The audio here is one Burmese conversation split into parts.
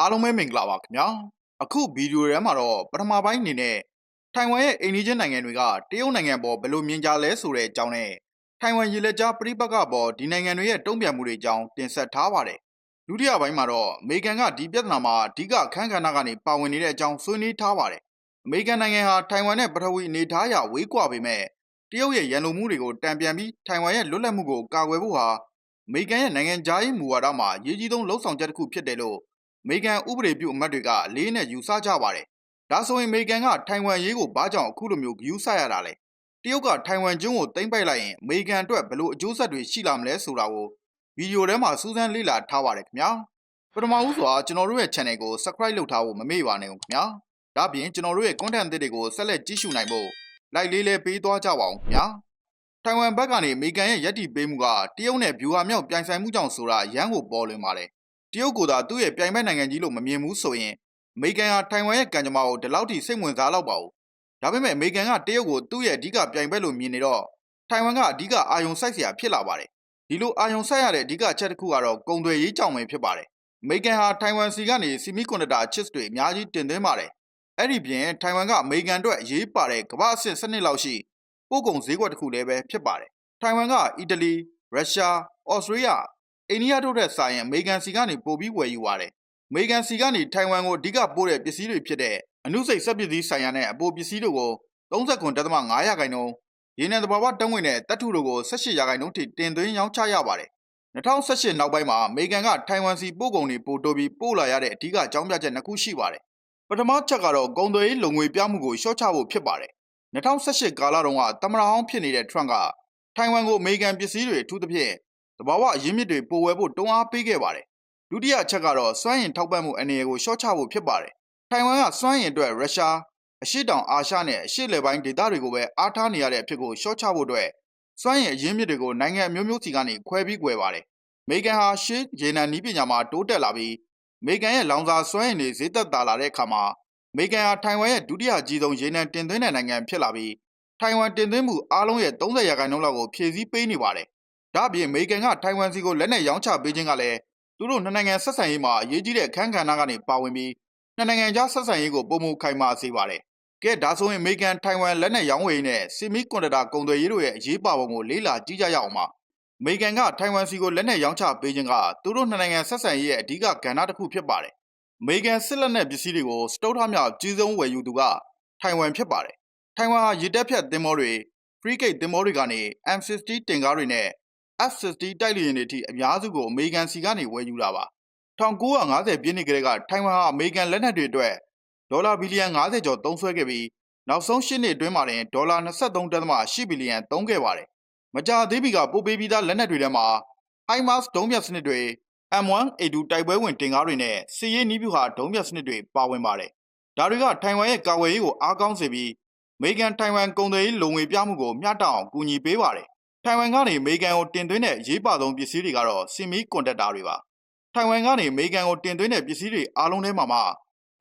အားလုံးပဲမင်္ဂလာပါခင်ဗျာအခုဗီဒီယိုထဲမှာတော့ပထမပိုင်းအနေနဲ့ထိုင်ဝမ်ရဲ့အိန္ဒိယနိုင်ငံတွေကတရုတ်နိုင်ငံပေါ်ဘယ်လိုမြင်ကြလဲဆိုတဲ့အကြောင်းနဲ့ထိုင်ဝမ်ရေလက်ကြားပြိပက္ခပေါ်ဒီနိုင်ငံတွေရဲ့တုံ့ပြန်မှုတွေအကြောင်းတင်ဆက်ထားပါတယ်ဒုတိယပိုင်းမှာတော့အမေရိကန်ကဒီပြဿနာမှာအဓိကအခန်းကဏ္ဍကနေပါဝင်နေတဲ့အကြောင်းဆွေးနွေးထားပါတယ်အမေရိကန်နိုင်ငံဟာထိုင်ဝမ်နဲ့ပထဝီအနေထားအရဝေးကွာပေမဲ့တရုတ်ရဲ့ရန်လိုမှုတွေကိုတံပြန်ပြီးထိုင်ဝမ်ရဲ့လွတ်လပ်မှုကိုကာကွယ်ဖို့ဟာအမေရိကန်ရဲ့နိုင်ငံခြားရေးမူဝါဒမှာအရေးကြီးဆုံးလှုံ့ဆော်ချက်တစ်ခုဖြစ်တယ်လို့ အမေရိကန်ဥပဒေပြုအမတ်တွေကအလေးနဲ့ယူဆကြပါတယ်။ဒါဆိုရင်အမေရိကန်ကထိုင်ဝမ်ရေးကိုဘာကြောင့်အခုလိုမျိုးဂယူးဆရတာလဲ။တရုတ်ကထိုင်ဝမ်ကျွန်းကိုသိမ်းပိုက်လိုက်ရင်အမေရိကန်အတွက်ဘယ်လိုအကျိုးဆက်တွေရှိလာမလဲဆိုတာကိုဗီဒီယိုထဲမှာစူးစမ်းလေ့လာထားပါတယ်ခင်ဗျာ။ပထမဦးစွာကျွန်တော်တို့ရဲ့ channel ကို subscribe လုပ်ထားဖို့မမေ့ပါနဲ့ဦးခင်ဗျာ။ဒါ့အပြင်ကျွန်တော်တို့ရဲ့ content အသစ်တွေကိုဆက်လက်ကြည့်ရှုနိုင်ဖို့ like လေးလေးပေးသွားကြပါအောင်ခင်ဗျာ။ထိုင်ဝမ်ဘက်ကနေအမေရိကန်ရဲ့ယက်တီပေးမှုကတရုတ်နဲ့ဗျူဟာမြောက်ပြိုင်ဆိုင်မှုကြောင့်ဆိုတာရန်ကိုပေါ်လွင်ပါတယ်။ တရုတ်ကသာသူ့ရဲ့ပြိုင်ဘက်နိုင်ငံကြီးလို့မမြင်ဘူးဆိုရင်အမေရိကန်ဟာထိုင်ဝမ်ရဲ့ကံကြမ္မာကိုဒီလောက်ထိစိတ်ဝင်စားတော့ပါဘူး။ဒါပေမဲ့အမေရိကန်ကတရုတ်ကိုသူ့ရဲ့အဓိကပြိုင်ဘက်လို့မြင်နေတော့ထိုင်ဝမ်ကအဓိကအာယုံစိုက်စရာဖြစ်လာပါတယ်။ဒီလိုအာယုံစိုက်ရတဲ့အဓိကအချက်တစ်ခုကတော့ကုန်သွယ်ရေးကြောင့်ပဲဖြစ်ပါတယ်။အမေရိကန်ဟာထိုင်ဝမ်စီကနေစီမီကွန်ဒတာ chips တွေအများကြီးတင်သွင်းပါတယ်။အဲ့ဒီပြင်ထိုင်ဝမ်ကအမေရိကန်အတွက်အရေးပါတဲ့ကမ္ဘာအဆင့်စနစ်လောက်ရှိပို့ကုန်ဈေးကွက်တစ်ခုလည်းပဲဖြစ်ပါတယ်။ထိုင်ဝမ်ကအီတလီ၊ရုရှား၊ဩစတြေးလျ အိန္ဒိယတို့တဲ့ဆိုင်ရင်အမေရိကန်စီကနေပို့ပြီးဝယ်ယူပါတယ်။အမေရိကန်စီကနေထိုင်ဝမ်ကိုအဓိကပို့တဲ့ပစ္စည်းတွေဖြစ်တဲ့အနုစိတ်စက်ပစ္စည်းဆိုင်ရာနဲ့အပိုပစ္စည်းတို့ကို39.5ရာခိုင်နှုန်းရေနံသဘာဝတုံးဝင်တဲ့တပ်ထုတို့ကို18ရာခိုင်နှုန်းထိတင်သွင်းရောင်းချရပါတယ်။2018နောက်ပိုင်းမှာအမေရိကန်ကထိုင်ဝမ်စီပို့ကုန်တွေပို့တိုးပြီးပို့လာရတဲ့အဓိကအကြောင်းပြချက်နှစ်ခုရှိပါတယ်။ပထမချက်ကတော့ကုန်သွယ်ရေးလုံငွေပြမှုကိုလျှော့ချဖို့ဖြစ်ပါတယ်။2018ကာလတုန်းကတမရဟောင်းဖြစ်နေတဲ့ Trump ကထိုင်ဝမ်ကိုအမေရိကန်ပစ္စည်းတွေအထူးသဖြင့် တဘာဝအရင်းမြစ်တွေပိုဝယ်ဖို့တွန်းအားပေးခဲ့ပါတယ်။ဒုတိယအချက်ကတော့စွမ်းအင်ထောက်ပံ့မှုအနေအကိုလျှော့ချဖို့ဖြစ်ပါတယ်။ထိုင်ဝမ်ကစွမ်းအင်အတွက်ရုရှားအရှေ့တောင်အာရှနဲ့အရှေ့လယ်ပိုင်းဒေသတွေကိုပဲအားထားနေရတဲ့အဖြစ်ကိုလျှော့ချဖို့အတွက်စွမ်းအင်အရင်းမြစ်တွေကိုနိုင်ငံအမျိုးမျိုးစီကနေခွဲပြီးကွယ်ပါတယ်။အမေရိကန်ဟာရှေ့ရေနံနီးပညာမှာတိုးတက်လာပြီးအမေရိကန်ရဲ့လောင်စာစွမ်းအင်တွေဈေးသက်သာလာတဲ့အခါမှာအမေရိကန်ဟာထိုင်ဝမ်ရဲ့ဒုတိယအကြီးဆုံးရေနံတင်သွင်းတဲ့နိုင်ငံဖြစ်လာပြီးထိုင်ဝမ်တင်သွင်းမှုအားလုံးရဲ့30ရာခိုင်နှုန်းလောက်ကိုဖြည့်ဆည်းပေးနေပါတယ်။ ဒါ့အပြင်အမေရိကန်ကထိုင်ဝမ်စီကိုလက်နက်ရောင်းချပေးခြင်းကလည်းသူတို့နှစ်နိုင်ငံဆက်ဆံရေးမှာအရေးကြီးတဲ့အခန်းကဏ္ဍကနေပါဝင်ပြီးနှစ်နိုင်ငံကြားဆက်ဆံရေးကိုပုံမခိုင်မာစေပါတယ်။ကဲဒါဆိုရင်အမေရိကန်ထိုင်ဝမ်လက်နက်ရောင်းဝယ်ရေးနဲ့စီမီကွန်ဒတာကုန်သွယ်ရေးတို့ရဲ့အရေးပါပုံကိုလေ့လာကြည့်ကြရအောင်ပါ။အမေရိကန်ကထိုင်ဝမ်စီကိုလက်နက်ရောင်းချပေးခြင်းကသူတို့နှစ်နိုင်ငံဆက်ဆံရေးရဲ့အဓိကကဏ္ဍတစ်ခုဖြစ်ပါတယ်။အမေရိကန်စစ်လက်နက်ပစ္စည်းတွေကိုစတုတ်ထမြောက်ကြီးဆုံးဝယ်ယူသူကထိုင်ဝမ်ဖြစ်ပါတယ်။ထိုင်ဝမ်ဟာရေတပ်ဖြတ်သင်္ဘောတွေ frigate သင်္ဘောတွေကနေ M60 တင်ကားတွေနဲ့ F60 တိုက်လေယာဉ်တွေထိအများစုကိုအမေရိကန်စီကနေဝယ်ယူတာပါ1950ပြည့်နှစ်ကလေးကထိုင်ဝမ်ဟာအမေရိကန်လက်နက်တွေအတွက်ဒေါ်လာဘီလီယံ90ကျော်သုံးစွဲခဲ့ပြီးနောက်ဆုံး၈နှစ်အတွင်းမှာတင်ဒေါ်လာ23.8ဘီလီယံသုံးခဲ့ပါတယ်မကြာသေးမီကပို့ပေးပြီးသားလက်နက်တွေထဲမှာ HIMARS ဒုံးမြတ်စနစ်တွေ M1A2 တိုက်ပွဲဝင်တင်ကားတွေနဲ့စီရေးနီးဗျူဟာဒုံးမြတ်စနစ်တွေပါဝင်ပါတယ်ဒါတွေကထိုင်ဝမ်ရဲ့ကာကွယ်ရေးကိုအားကောင်းစေပြီးအမေရိကန်ထိုင်ဝမ်ကုန်သွယ်ရေးလုံငွေပြမှုကိုမျှတအောင်ကူညီပေးပါတယ် ထိုင်ဝမ်ကနေအမေရိကန်ကိုတင်သွင်းတဲ့ရေးပါဆုံးပစ္စည်းတွေကတော့ဆီမီကွန်ဒက်တာတွေပါထိုင်ဝမ်ကနေအမေရိကန်ကိုတင်သွင်းတဲ့ပစ္စည်းတွေအားလုံးထဲမှာမှ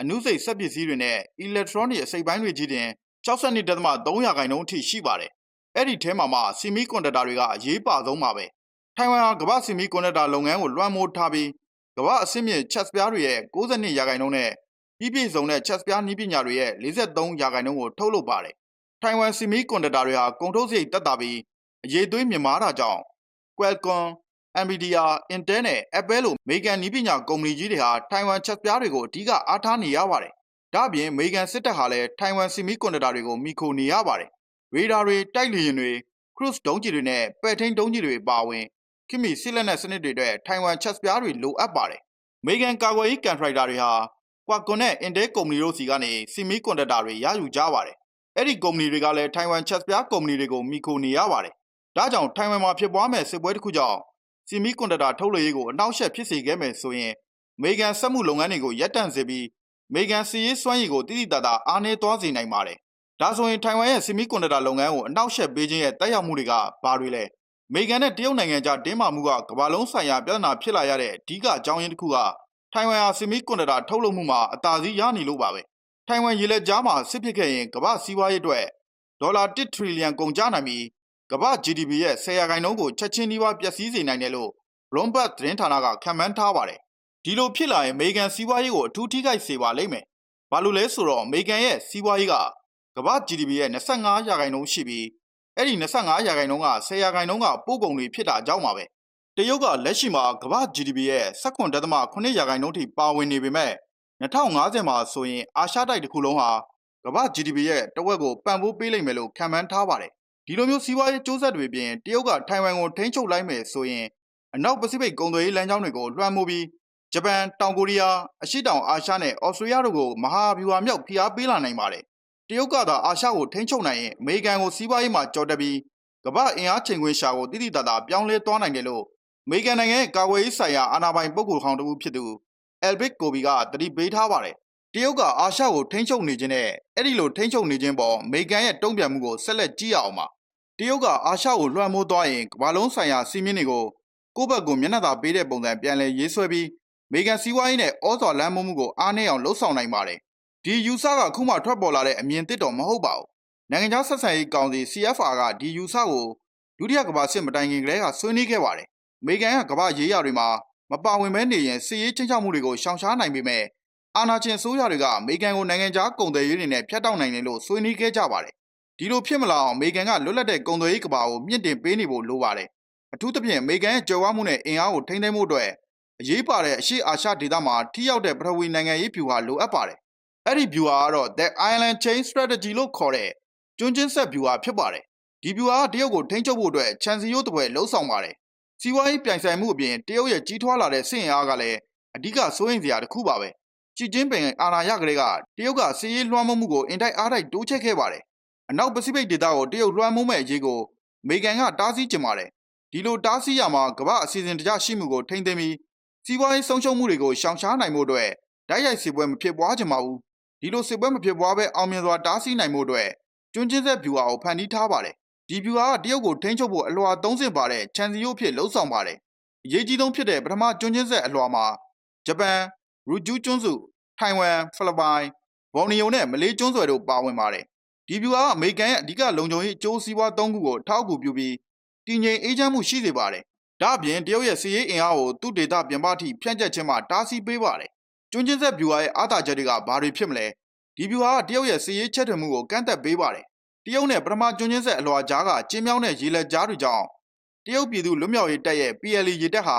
အနုစိတ်စက်ပစ္စည်းတွေနဲ့ electronic အစိတ်ပိုင်းတွေကြီးတင်62.3ရာခိုင်နှုန်းအထိရှိပါတယ်အဲ့ဒီထဲမှာမှဆီမီကွန်ဒက်တာတွေကအရေးပါဆုံးပါပဲထိုင်ဝမ်ဟာကမ္ဘာဆီမီကွန်ဒက်တာလုပ်ငန်းကိုလွှမ်းမိုးထားပြီးကမ္ဘာအဆင့်မြင့်ချက်စပြားတွေရဲ့62ရာခိုင်နှုန်းနဲ့ပြည်ပြည့်စုံတဲ့ချက်စပြားနည်းပညာတွေရဲ့43ရာခိုင်နှုန်းကိုထုတ်လုပ်ပါတယ်ထိုင်ဝမ်ဆီမီကွန်ဒက်တာတွေဟာကုန်ထုတ်စရိတ်တက်တာပြီး အရေးသွေးမြင့်မားတာကြောင့် Qualcomm, Nvidia, Intel နဲ့ Apple လိုအမေရိကန်နည်းပညာကုမ္ပဏီကြီးတွေဟာထိုင်ဝမ်ချက်ပြားတွေကိုအဓိကအားထားနေရပါတယ်။ဒါ့အပြင်အမေရိကန်စစ်တပ်ဟာလည်းထိုင်ဝမ်ဆီမီကွန်ဒတာတွေကိုမိခိုနေရပါတယ်။ရေဒါတွေတိုက်လေယာဉ်တွေ cruise ဒုံးကျည်တွေနဲ့ပဲ့ထိန်းဒုံးကျည်တွေပါဝင်ခင်မီစစ်လက်နက်စနစ်တွေအတွက်ထိုင်ဝမ်ချက်ပြားတွေလိုအပ်ပါတယ်။အမေရိကန်ကာကွယ်ရေးကန်ထရိုက်တာတွေဟာ Qualcomm နဲ့ Intel ကုမ္ပဏီတို့စီကနေဆီမီကွန်ဒတာတွေရယူကြပါတယ်။အဲ့ဒီကုမ္ပဏီတွေကလည်းထိုင်ဝမ်ချက်ပြားကုမ္ပဏီတွေကိုမိခိုနေရပါတယ်။ ဒါကြောင့်ထိုင်ဝမ်မှာဖြစ်ပွားမဲ့စစ်ပွဲတစ်ခုကြောင့်စီမီကွန်ဒတာထုတ်လုပ်ရေးကိုအနောက်ရှက်ဖြစ်စေခဲ့မယ်ဆိုရင်အမေရိကန်စက်မှုလုပ်ငန်းတွေကိုရပ်တန့်စေပြီးအမေရိကန်စီးရေးစွမ်းရည်ကိုတိတိတတ်တာအားနည်းသွားစေနိုင်ပါတယ်။ဒါဆိုရင်ထိုင်ဝမ်ရဲ့စီမီကွန်ဒတာလုပ်ငန်းကိုအနောက်ရှက်ပေးခြင်းရဲ့တက်ရောက်မှုတွေကဘာတွေလဲ။အမေရိကန်နဲ့တရုတ်နိုင်ငံကြားတင်းမာမှုကကမ္ဘာလုံးဆိုင်ရာပြဿနာဖြစ်လာရတဲ့အဓိကအကြောင်းရင်းတစ်ခုကထိုင်ဝမ်ဟာစီမီကွန်ဒတာထုတ်လုပ်မှုမှာအသာစီးရနေလို့ပါပဲ။ထိုင်ဝမ်ရေလက်ကြားမှာစစ်ဖြစ်ခဲ့ရင်ကမ္ဘာစီးပွားရေးအတွက်ဒေါ်လာ1ထရီလီယံကုန်ကျနိုင်ပြီး ကမ္ဘာ GDP ရဲ့10ရာခိုင်နှုန်းကိုချက်ချင်းနှီးပါးပျက်စီးစေနိုင်တယ်လို့ Bloomberg သတင်းဌာနကခန့်မှန်းထားပါတယ်ဒီလိုဖြစ်လာရင်အမေရိကန်စီးပွားရေးကိုအထူးထိခိုက်စေပါလိမ့်မယ်။ဘာလို့လဲဆိုတော့အမေရိကန်ရဲ့စီးပွားရေးကကမ္ဘာ GDP ရဲ့25ရာခိုင်နှုန်းရှိပြီးအဲ့ဒီ25ရာခိုင်နှုန်းက10ရာခိုင်နှုန်းကပို့ကုန်တွေဖြစ်တာအကြောင်းပါပဲ။တရုတ်ကလက်ရှိမှာကမ္ဘာ GDP ရဲ့18.8ရာခိုင်နှုန်းထိပါဝင်နေပေမဲ့2050မှာဆိုရင်အာရှတိုက်တစ်ခုလုံးဟာကမ္ဘာ GDP ရဲ့တဝက်ကိုပံ့ပိုးပေးလိမ့်မယ်လို့ခန့်မှန်းထားပါတယ်။ ဒီလိုမျိုးစီးပွားရေးစ조사တွေပြင်တရုတ်ကထိုင်ဝမ်ကိုထိန်းချုပ်လိုက်မယ်ဆိုရင်အနောက်ပစိဖိတ်ကုန်သွယ်ရေးလမ်းကြောင်းတွေကိုလွှမ်းမိုးပြီးဂျပန်၊တောင်ကိုရီးယား၊အရှေ့တောင်အာရှနဲ့အော်စတြေးလျတို့ကိုမဟာဗျူဟာမြောက်ဖိအားပေးလာနိုင်ပါတယ်။တရုတ်ကသာအာရှကိုထိန်းချုပ်နိုင်ရင်အမေရိကန်ကိုစီးပွားရေးမှာကြော်တက်ပြီးကမ္ဘာအင်အားချိန်ခွင်ရှာကိုတိတိတသာပြောင်းလဲသွားနိုင်တယ်လို့အမေရိကန်နိုင်ငံရဲ့ကာကွယ်ရေးဆိုင်ရာအာဏာပိုင်ပုဂ္ဂိုလ်ခေါင်းတစ်ဦးဖြစ်သူအယ်ဘစ်ကိုဘီကတတိပေးထားပါတယ်။ တရုတ်ကအာရှကိုထိန်းချုပ်နေခြင်းနဲ့အဲ့ဒီလိုထိန်းချုပ်နေခြင်းပေါ်အမေရိကန်ရဲ့တုံ့ပြန်မှုကိုဆက်လက်ကြည့်ရအောင်ပါ။တရုတ်ကအာရှကိုလွှမ်းမိုးသွားရင်ကမ္ဘာလုံးဆိုင်ရာစီးမင်းတွေကိုကိုယ့်ဘက်ကိုမျက်နှာသာပေးတဲ့ပုံစံပြန်လည်ရေးဆွဲပြီးအမေရိကန်စီးပွားရေးနဲ့ဩဇော်လမ်းမိုးမှုကိုအားနည်းအောင်လှုပ်ဆောင်နိုင်ပါတယ်။ဒီယူဆကခုမှထွက်ပေါ်လာတဲ့အမြင်သစ်တော့မဟုတ်ပါဘူး။နိုင်ငံခြားဆက်ဆံရေးကောင်စီ CFR ကဒီယူဆကိုဒုတိယကမ္ဘာစစ်မတိုင်ခင်ကတည်းကဆွေးနွေးခဲ့ပါတယ်။အမေရိကန်ကကမ္ဘာရေးရာတွေမှာမပါဝင်မဲနေရင်စစ်ရေးချင်းချောက်မှုတွေကိုရှောင်ရှားနိုင်ပေမဲ့ အာဏာရှင်ဆိုးရတွေကအမေရိကန်ကိုနိုင်ငံခြားကုန်သွယ်ရေးတွေနဲ့ဖျက်တောက်နိုင်တယ်လို့ဆွေးနွေးခဲ့ကြပါတယ်။ဒီလိုဖြစ်မလာအောင်အမေရိကန်ကလွတ်လပ်တဲ့ကုန်သွယ်ရေးကမ္ဘာကိုမြင့်တင်ပေးနေဖို့လိုပါတယ်။အထူးသဖြင့်အမေရိကန်ရဲ့ကြွယ်ဝမှုနဲ့အင်အားကိုထိန်းသိမ်းမှုအတွက်အရေးပါတဲ့အရှိအာရှဒေသမှာထိရောက်တဲ့ပထဝီနိုင်ငံရေးဗျူဟာလိုအပ်ပါတယ်။အဲ့ဒီဗျူဟာကတော့ The Island Chain Strategy လို့ခေါ်တဲ့ကျွန်းချင်းဆက်ဗျူဟာဖြစ်ပါတယ်။ဒီဗျူဟာကတရုတ်ကိုထိန်းချုပ်ဖို့အတွက်ခြံစည်းရိုးတစ်ပွဲလှုံ့ဆော်ပါတယ်။စီးပွားရေးပြိုင်ဆိုင်မှုအပြင်တရုတ်ရဲ့ကြီးထွားလာတဲ့စစ်အင်အားကလည်းအဓိကစိုးရိမ်စရာတစ်ခုပါပဲ။ ချီကျင်းပင်အာဏာရကလေးကတရုတ်ကစီးရေးလွှမ်းမိုးမှုကိုအင်တိုက်အားတိုက်တိုးချဲ့ခဲ့ပါတယ်။အနောက်ပစိဖိတ်ဒေသကိုတရုတ်လွှမ်းမိုးမဲ့အရေးကိုအမေရိကန်ကတားဆီးကျင်ပါတယ်။ဒီလိုတားဆီးရမှာကမ္ဘာအစီအစဉ်တကျရှိမှုကိုထိန်းသိမ်းပြီးစီးပွားရေးဆုံးရှုံးမှုတွေကိုရှောင်ရှားနိုင်မှုအတွက်ဓာတ်ရိုက်စစ်ပွဲမဖြစ်ပွားကြပါဘူးဒီလိုစစ်ပွဲမဖြစ်ပွားဘဲအောင်မြင်စွာတားဆီးနိုင်မှုအတွက်ကျွန်းချင်းဆက်ဗျူဟာကိုဖန်တီးထားပါတယ်ဒီဗျူဟာကတရုတ်ကိုထိန်းချုပ်ဖို့အလွှာသုံးဆင့်ပါတဲ့ခြံစည်းရိုးဖြစ်လှုံ့ဆော်ပါတယ်အရေးကြီးဆုံးဖြစ်တဲ့ပထမကျွန်းချင်းဆက်အလွှာမှာဂျပန် ရူဂျူးကျွန်းစုထိုင်ဝမ်ဖိလစ်ပိုင်ဘော်နီယိုနဲ့မလေးကျွန်းဆွယ်တို့ပါဝင်ပါတယ်ဒီဗျူဟာကအမေရိကန်ရဲ့အဓိကလုံခြုံရေးအကျိုးစီးပွားသုံးခုကိုထောက်ကူပြုပြီးတည်ငြိမ်အေးချမ်းမှုရှိစေပါတယ်ဒါအပြင်တရုတ်ရဲ့စီးရေးအင်အားကိုသူ့ဒေသပြင်ပထိဖြန့်ကျက်ခြင်းမှာတားဆီးပေးပါတယ်။ကျွန်းချင်းဆက်ဗျူဟာရဲ့အားသာချက်တွေကဘာတွေဖြစ်မလဲ။ဒီဗျူဟာကတရုတ်ရဲ့စီးရေးချက်ထွင်မှုကိုကန့်သက်ပေးပါတယ်။တရုတ်နဲ့ပထမကျွန်းချင်းဆက်အလွှာကြားကကျင်းမြောင်းတဲ့ရေလက်ကြားတွေကြောင့်တရုတ်ပြည်သူလွတ်မြောက်ရေးတပ်ရဲ့ PLA ရေတပ်ဟာ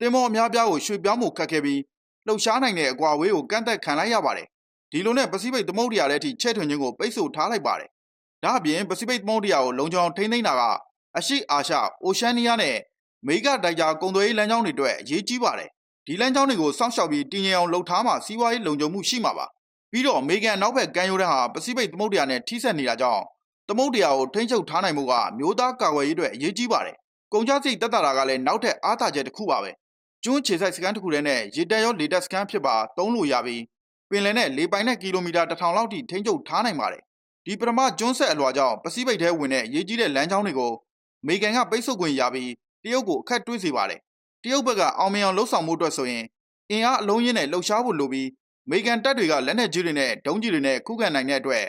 တင်မောအများပြားကိုရွှေ့ပြောင်းမှုခတ်ခဲ့ပြီး လှုပ်ရှားနိုင်တဲ့အကွာအဝေးကိုကန့်သက်ခံလိုက်ရပါတယ်။ဒီလိုနဲ့ပစိဖိတ်သမုဒ္ဒရာထဲထိချက်ထွင်ခြင်းကိုပိတ်ဆို့ထားလိုက်ပါတယ်။ဒါအပြင်ပစိဖိတ်သမုဒ္ဒရာကိုလုံခြုံထိန်းသိမ်းတာကအရှိအာရှအိုရှန်နီးယားနဲ့မေဂတိုက်ဂျာကုန်သွယ်ရေးလမ်းကြောင်းတွေအတွက်အရေးကြီးပါတယ်။ဒီလမ်းကြောင်းတွေကိုစောင့်ရှောက်ပြီးတည်ငြိမ်အောင်လှုပ်ထားမှစီးပွားရေးလုံခြုံမှုရှိမှာပါ။ပြီးတော့အမေရိကန်နောက်ဘက်ကမ်းရိုးတန်းဟာပစိဖိတ်သမုဒ္ဒရာနဲ့ထိစပ်နေတာကြောင့်သမုဒ္ဒရာကိုထိန်းချုပ်ထားနိုင်မှုကမျိုးသားကာကွယ်ရေးအတွက်အရေးကြီးပါတယ်။ကုန်ကျစရိတ်တက်တာကလည်းနောက်ထပ်အားသာချက်တစ်ခုပါပဲ။ ကျွန်းခြေဆိုင်စကန်တစ်ခုတည်းနဲ့ရေတက်ရောလေတက်စကန်ဖြစ်ပါသုံးလို့ရပြီးပင်လယ်နဲ့လေပိုင်နဲ့ကီလိုမီတာ1000လောက်ထိထိန်းချုပ်ထားနိုင်ပါတယ်။ဒီပထမကျွန်းဆက်အလွှာကြောင့်ပစိဖိတ်ထဲဝင်တဲ့ရေးကြီးတဲ့လမ်းကြောင်းတွေကိုအမေရိကန်ကပိတ်ဆို့ခွင့်ရပြီးတရုတ်ကိုအခက်တွေးစေပါတယ်။တရုတ်ဘက်ကအောင်မြင်အောင်လှုပ်ဆောင်မှုအတွက်ဆိုရင်အင်အားအလုံးရင်းနဲ့လှုပ်ရှားဖို့လိုပြီးအမေရိကန်တပ်တွေကလက်နက်ကြီးတွေနဲ့ဒုံးကြီးတွေနဲ့ခုခံနိုင်တဲ့အတွက်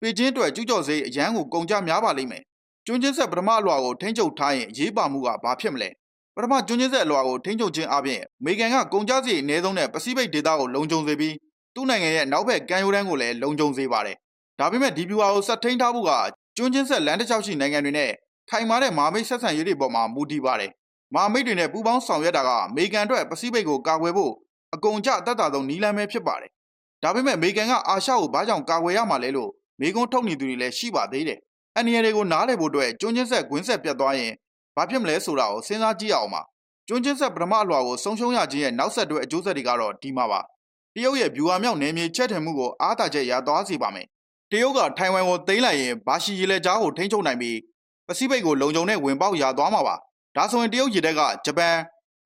ပေကျင်းအတွက်ကျူးကျော်စေးအရန်ကိုကုန်ကြများပါလိမ့်မယ်။ကျွန်းချင်းဆက်ပထမအလွှာကိုထိန်းချုပ်ထားရင်ရေးပါမှုကဘာဖြစ်မလဲ။ ပထမကျွန်းချင်းဆက်အလွှာကိုထိန်းချုပ်ခြင်းအပြင်အမေရိကန်ကကုန်ကြစည်အနည်းဆုံးနဲ့ပစိဖိတ်ဒေသကိုလုံခြုံစေပြီးသူ့နိုင်ငံရဲ့နောက်ဘက်ကမ်းရိုးတန်းကိုလည်းလုံခြုံစေပါတယ်။ဒါပေမဲ့ဒီဗျူဟာကိုဆက်ထိန်းထားဖို့ကကျွန်းချင်းဆက်လမ်းတစ်လျှောက်ရှိနိုင်ငံတွေနဲ့ခိုင်မာတဲ့မာမိတ်ဆက်ဆံရေးတွေပေါ်မှာမူတည်ပါတယ်။မာမိတ်တွေနဲ့ပူးပေါင်းဆောင်ရွက်တာကအမေရိကန်အတွက်ပစိဖိတ်ကိုကာကွယ်ဖို့အကုန်ကျအသက်သာဆုံးနီးလမ်းပဲဖြစ်ပါတယ်။ဒါပေမဲ့အမေရိကန်ကအာရှကိုဘာကြောင့်ကာကွယ်ရမှာလဲလို့မေကွန်းထုတ်နေသူတွေလည်းရှိပါသေးတယ်။အန်နီရတွေကိုနားလည်ဖို့အတွက်ကျွန်းချင်းဆက်ဂွင်းဆက်ပြတ်သွားရင် ဘာဖြစ်မလဲဆိုတာကိုစဉ်းစားကြည့်အောင်ပါ။ကျွန်းချင်းဆက်ပထမအလွှာကိုဆုံးရှုံးရခြင်းရဲ့နောက်ဆက်တွဲအကျိုးဆက်တွေကတော့ဒီမှာပါ။တရုတ်ရဲ့ဗျူဟာမြောက်နယ်မြေချက်ထင်မှုကိုအားသာချက်ရသွားစေပါမယ်။တရုတ်ကထိုင်ဝမ်ကိုသိမ်းလိုက်ရင်ဘာရှီရေလက်ကြားကိုထိန်းချုပ်နိုင်ပြီးပစိဖိတ်ကိုလုံခြုံတဲ့ဝင်ပေါက်ရသွားမှာပါ။ဒါဆိုရင်တရုတ်ရေတပ်ကဂျပန်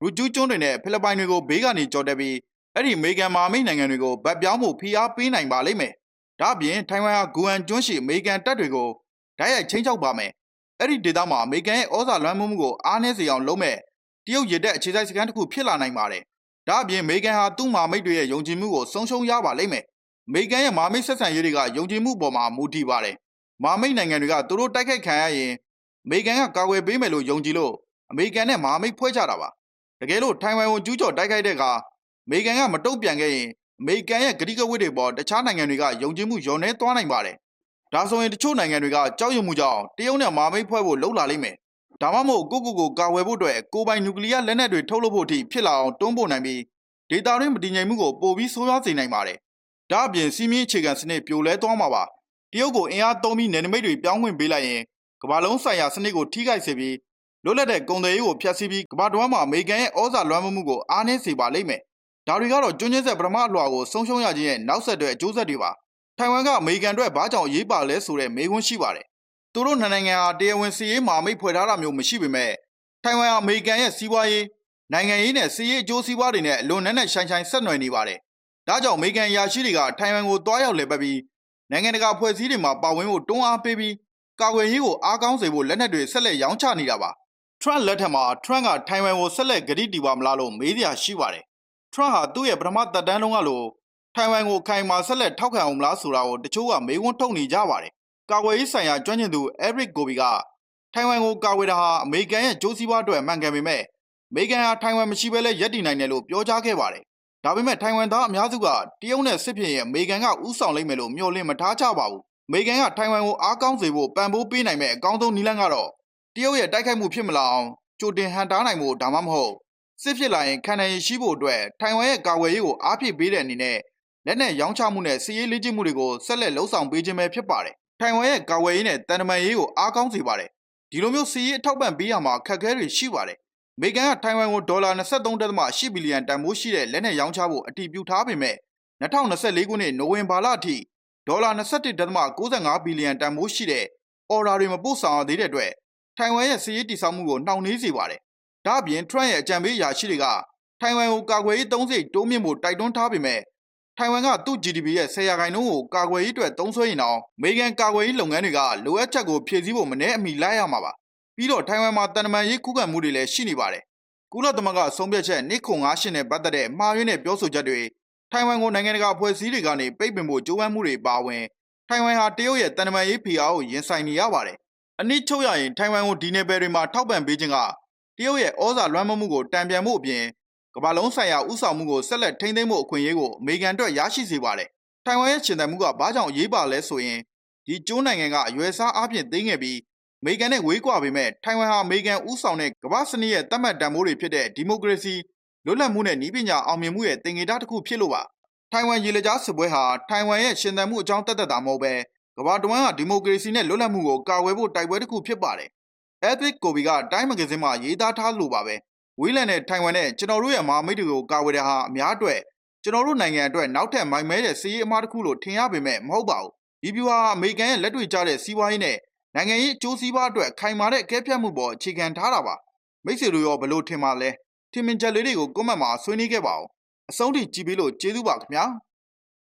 ရူဂျူးကျွန်းတွေနဲ့ဖိလစ်ပိုင်တွေကိုဘေးကနေကြော်တက်ပြီးအဲ့ဒီအမေရိကန်မာမိတ်နိုင်ငံတွေကိုဗတ်ပြောင်းဖို့ဖိအားပေးနိုင်ပါလိမ့်မယ်။ဒါ့အပြင်ထိုင်ဝမ်ဟာဂူအန်ကျွန်းရှိအမေရိကန်တပ်တွေကိုဓာတ်ရိုက်ချင်းချောက်ပါမယ်။ အဲ့ဒီဒေသမှာအမေရိကန်ရဲ့ဩဇာလွှမ်းမိုးမှုကိုအားနည်းစေအောင်လုပ်မဲ့တရုတ်ရေတပ်အခြေစိုက်စခန်းတစ်ခုဖြစ်လာနိုင်ပါတယ်။ဒါ့အပြင်အမေရိကန်ဟာသူ့မာမိတ်တွေရဲ့ယုံကြည်မှုကိုဆုံးရှုံးရပါလိမ့်မယ်။အမေရိကန်ရဲ့မာမိတ်ဆက်ဆံရေးတွေကယုံကြည်မှုပေါ်မှာမူတည်ပါတယ်။မာမိတ်နိုင်ငံတွေကသူတို့တိုက်ခိုက်ခံရရင်အမေရိကန်ကကာကွယ်ပေးမယ်လို့ယုံကြည်လို့အမေရိကန်နဲ့မာမိတ်ဖွဲ့ကြတာပါ။တကယ်လို့ထိုင်ဝမ်ကိုကျူးကျော်တိုက်ခိုက်တဲ့အခါအမေရိကန်ကမတုံ့ပြန်ခဲ့ရင်အမေရိကန်ရဲ့ဂတိကဝတ်တွေပေါ်တခြားနိုင်ငံတွေကယုံကြည်မှုလျော့နေသွားနိုင်ပါတယ်။ ဒါဆိုရင်တချို့နိုင်ငံတွေကကြောက်ရွံ့မှုကြောင့်တရုတ်နဲ့မာမိတ်ဖွဲ့ဖို့လှုပ်လာလိမ့်မယ်။ဒါမှမဟုတ်ကိုကိုကိုကာဝယ်ဖို့အတွက်ကိုပိုင်နျူကလ িয়ার လက်နက်တွေထုတ်လုပ်ဖို့အထိဖြစ်လာအောင်တွန်းပို့နိုင်ပြီးဒေတာရင်းမတည်ငြိမ်မှုကိုပိုပြီးဆိုးရွားစေနိုင်ပါတယ်။ဒါအပြင်စီးမင်းအခြေခံစနစ်ပြိုလဲသွားမှာပါ။တရုတ်ကိုအင်အားသုံးပြီးနယ်နိမိတ်တွေပြောင်းဝင်ပေးလိုက်ရင်ကမ္ဘာလုံးဆိုင်ရာစနစ်ကိုထိခိုက်စေပြီးလွတ်လပ်တဲ့ကုန်သွယ်ရေးကိုဖျက်ဆီးပြီးကမ္ဘာတစ်ဝန်းမှာအမေရိကန်ရဲ့ဩဇာလွှမ်းမိုးမှုကိုအားနည်းစေပါလိမ့်မယ်။ဒါတွေကတော့ကျွန်းချင်းဆက်ပထမအလွှာကိုဆုံးရှုံးရခြင်းရဲ့နောက်ဆက်တွဲအကျိုးဆက်တွေပါ။ ထိုင်ဝမ်ကအမေရိကန်အတွက်ဘာကြောင့်အရေးပါလဲဆိုတဲ့မေးခွန်းရှိပါတယ်။သူတို့နှစ်နိုင်ငံဟာတရားဝင်စီးရေးမာမိတ်ဖွဲ့ထားတာမျိုးမရှိပေမဲ့ထိုင်ဝမ်ဟာအမေရိကန်ရဲ့စီးပွားရေးနိုင်ငံရေးနဲ့စီးရေးအကျိုးစီးပွားတွေနဲ့အလွန်နဲ့နဲ့ဆိုင်ဆိုင်ဆက်နွယ်နေပါတယ်။ဒါကြောင့်အမေရိကန်အရာရှိတွေကထိုင်ဝမ်ကိုတွားရောက်လည်ပတ်ပြီးနိုင်ငံတကာဖွဲ့စည်းတွေမှာပါဝင်ဖို့တွန်းအားပေးပြီးကာကွယ်ရေးကိုအားကောင်းစေဖို့လက်နက်တွေဆက်လက်ရောင်းချနေတာပါ။ Trump လက်ထက်မှာ Trump ကထိုင်ဝမ်ကိုဆက်လက်ဂတိတီပါမလားလို့မေးစရာရှိပါတယ်။ Trump ဟာသူ့ရဲ့ပထမသက်တမ်းလုံးကလို့ ထိုင်ဝမ်ကိုခိုင်မာဆက်လက်ထောက်ခံအောင်မလားဆိုတာကိုတချို့ကမေးခွန်းထုတ်နေကြပါတယ်။ကာကွယ်ရေးဆိုင်ရာကျွမ်းကျင်သူ Eric Gobi ကထိုင်ဝမ်ကိုကာကွယ်တာဟာအမေရိကန်ရဲ့ကြိုးစည်းပွားအတွက်မှန်ကန်ပေမဲ့အမေရိကန်ဟာထိုင်ဝမ်မရှိဘဲလဲရပ်တည်နိုင်တယ်လို့ပြောကြားခဲ့ပါတယ်။ဒါပေမဲ့ထိုင်ဝမ်သားအများစုကတရုတ်နဲ့စစ်ဖြစ်ရင်အမေရိကန်ကဥဆောင်လိမ့်မယ်လို့မျှော်လင့်မထားကြပါဘူး။အမေရိကန်ကထိုင်ဝမ်ကိုအားကောင်းစေဖို့ပံ့ပိုးပေးနိုင်မဲ့အကောင်းဆုံးနည်းလမ်းကတော့တရုတ်ရဲ့တိုက်ခိုက်မှုဖြစ်မလာအောင်ကြိုတင်ဟန်တားနိုင်ဖို့ဒါမှမဟုတ်စစ်ဖြစ်လာရင်ခံနိုင်ရည်ရှိဖို့အတွက်ထိုင်ဝမ်ရဲ့ကာကွယ်ရေးကိုအားဖြည့်ပေးတဲ့အနေနဲ့ လက်နက်ရောင်းချမှုနဲ့စီးရေးလေ့ကျင့်မှုတွေကိုဆက်လက်လှုပ်ဆောင်ပေးခြင်းပဲဖြစ်ပါတယ်။ထိုင်ဝမ်ရဲ့ကာကွယ်ရေးနဲ့တန်တမာရေးကိုအားကောင်းစေပါတယ်။ဒီလိုမျိုးစီးရေးအထောက်ပံ့ပေးရမှာခက်ခဲတွေရှိပါတယ်။အမေရိကန်ကထိုင်ဝမ်ကိုဒေါ်လာ23.8ဘီလီယံတန်ဖိုးရှိတဲ့လက်နက်ရောင်းချဖို့အတည်ပြုထားပေမဲ့2024ခုနှစ်နိုဝင်ဘာလအထိဒေါ်လာ21.95ဘီလီယံတန်ဖိုးရှိတဲ့အော်ဒါတွေမပို့ဆောင်ရသေးတဲ့အတွက်ထိုင်ဝမ်ရဲ့စီးရေးတိစောက်မှုကိုနှောင့်နှေးစေပါတယ်။ဒါ့အပြင် Trump ရဲ့အကြံပေးအရာရှိတွေကထိုင်ဝမ်ကိုကာကွယ်ရေးသုံးစိတ်တိုးမြင့်ဖို့တိုက်တွန်းထားပေမဲ့ ထိုင်ဝမ်ကသူ့ GDP ရဲ့10ရာခိုင်နှုန်းကိုကာကွယ်ရေးအတွက်သုံးစွဲရင်တော့အမေရိကန်ကာကွယ်ရေးလုပ်ငန်းတွေကလိုအပ်ချက်ကိုဖြည့်ဆည်းဖို့မနှဲအမီလိုက်ရမှာပါ။ပြီးတော့ထိုင်ဝမ်မှာတန်တမာရေးခုခံမှုတွေလည်းရှိနေပါတယ်။ကုလသမဂ္ဂဆုံးဖြတ်ချက်နှစ်ခုငါးရှင်းနဲ့ပတ်သက်တဲ့မှားယွင်းတဲ့ပြောဆိုချက်တွေထိုင်ဝမ်ကိုနိုင်ငံတကာအဖွဲ့အစည်းတွေကနေပိတ်ပင်ဖို့ကြိုးပမ်းမှုတွေပါဝင်ထိုင်ဝမ်ဟာတရုတ်ရဲ့တန်တမာရေးဖိအားကိုရင်ဆိုင်နေရပါတယ်။အနည်းချုပ်ရရင်ထိုင်ဝမ်ကိုဒီနယ်ပယ်တွေမှာထောက်ပံ့ပေးခြင်းကတရုတ်ရဲ့ဩဇာလွှမ်းမိုးမှုကိုတံပြန်မှုအပြင် ကမ္ဘာလုံးဆိုင်ရာဥဆောင်မှုကိုဆက်လက်ထိန်းသိမ်းမှုအခွင့်အရေးကိုအမေရိကန်အတွက်ရရှိစေပါတယ်။ထိုင်ဝမ်ရဲ့ရှင်သန်မှုကဘာကြောင့်အရေးပါလဲဆိုရင်ဒီကျိုးနိုင်ငံကအရွယ်စားအပြင်သိမ်းခဲ့ပြီးအမေရိကန်နဲ့ဝေးကွာပေမဲ့ထိုင်ဝမ်ဟာအမေရိကန်ဥဆောင်တဲ့ကမ္ဘာစနစ်ရဲ့တတ်မှတ်တန်ဖိုးတွေဖြစ်တဲ့ဒီမိုကရေစီလွတ်လပ်မှုနဲ့ဤပညာအောင်မြင်မှုရဲ့သင်္ကေတတစ်ခုဖြစ်လို့ပါ။ထိုင်ဝမ်ရေလက်ကြားစစ်ပွဲဟာထိုင်ဝမ်ရဲ့ရှင်သန်မှုအကြောင်းတသက်တာမဟုတ်ပဲကမ္ဘာတဝန်းကဒီမိုကရေစီနဲ့လွတ်လပ်မှုကိုကာကွယ်ဖို့တိုက်ပွဲတစ်ခုဖြစ်ပါတယ်။ Ethic Kobe ကတိုင်းမဂ္ဂဇင်းမှာရေးသားထားလို့ပါပဲ။ ဝေးလန်နဲ့ထိုင်ဝမ်နဲ့ကျွန်တော်တို့ရဲ့မဟာမိတ်တွေကိုကာကွယ်တဲ့ဟာအများအတွက်ကျွန်တော်တို့နိုင်ငံအတွက်နောက်ထပ်မိုင်မဲတဲ့စီးရီးအမားတစ်ခုလို့ထင်ရပေမဲ့မဟုတ်ပါဘူး။ဒီဗျူဟာအမေရိကန်ရဲ့လက်တွေ့ကျတဲ့စီးပွားရေးနဲ့နိုင်ငံရေးအကျိုးစီးပွားအတွက်ခိုင်မာတဲ့အကဲဖြတ်မှုပေါ်အခြေခံထားတာပါ။မိတ်ဆွေတို့ရောဘယ်လိုထင်ပါလဲ။ထင်မြင်ချက်လေးတွေကိုကွန်မန့်မှာဆွေးနွေးခဲ့ပါဦး။အဆုံးထိကြည့်ပြီးလို့ကျေးဇူးပါခင်ဗျာ။